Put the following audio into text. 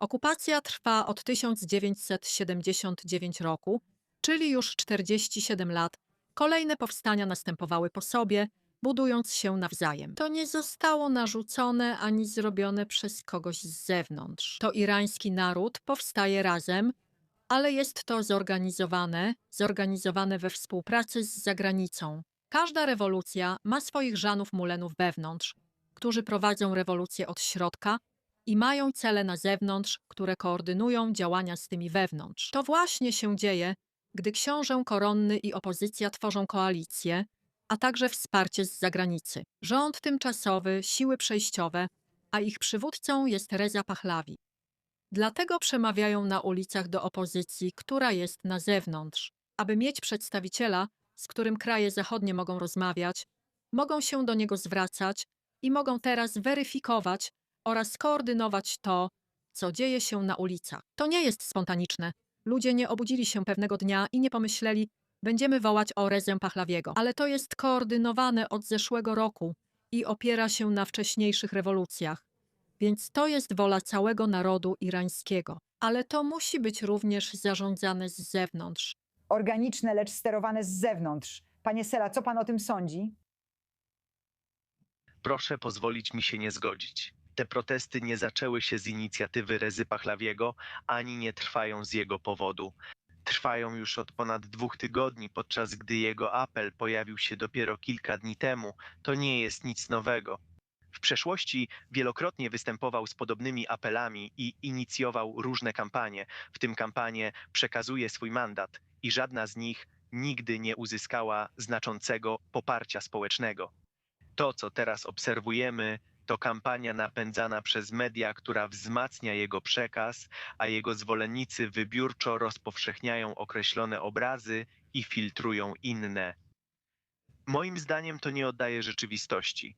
Okupacja trwa od 1979 roku, czyli już 47 lat. Kolejne powstania następowały po sobie, budując się nawzajem. To nie zostało narzucone ani zrobione przez kogoś z zewnątrz. To irański naród powstaje razem, ale jest to zorganizowane, zorganizowane we współpracy z zagranicą. Każda rewolucja ma swoich żanów mulenów wewnątrz, którzy prowadzą rewolucję od środka i mają cele na zewnątrz, które koordynują działania z tymi wewnątrz. To właśnie się dzieje, gdy książę koronny i opozycja tworzą koalicję, a także wsparcie z zagranicy. Rząd tymczasowy, siły przejściowe, a ich przywódcą jest Reza Pahlavi. Dlatego przemawiają na ulicach do opozycji, która jest na zewnątrz. Aby mieć przedstawiciela, z którym kraje zachodnie mogą rozmawiać, mogą się do niego zwracać i mogą teraz weryfikować oraz koordynować to, co dzieje się na ulicach. To nie jest spontaniczne. Ludzie nie obudzili się pewnego dnia i nie pomyśleli, będziemy wołać o Rezę Pachlawiego. Ale to jest koordynowane od zeszłego roku i opiera się na wcześniejszych rewolucjach. Więc to jest wola całego narodu irańskiego. Ale to musi być również zarządzane z zewnątrz. Organiczne, lecz sterowane z zewnątrz. Panie Sela, co pan o tym sądzi? Proszę pozwolić mi się nie zgodzić. Te protesty nie zaczęły się z inicjatywy Rezy Pachlawiego, ani nie trwają z jego powodu. Trwają już od ponad dwóch tygodni, podczas gdy jego apel pojawił się dopiero kilka dni temu. To nie jest nic nowego. W przeszłości wielokrotnie występował z podobnymi apelami i inicjował różne kampanie, w tym kampanię Przekazuje swój mandat, i żadna z nich nigdy nie uzyskała znaczącego poparcia społecznego. To, co teraz obserwujemy, to kampania napędzana przez media, która wzmacnia jego przekaz, a jego zwolennicy wybiórczo rozpowszechniają określone obrazy i filtrują inne. Moim zdaniem to nie oddaje rzeczywistości.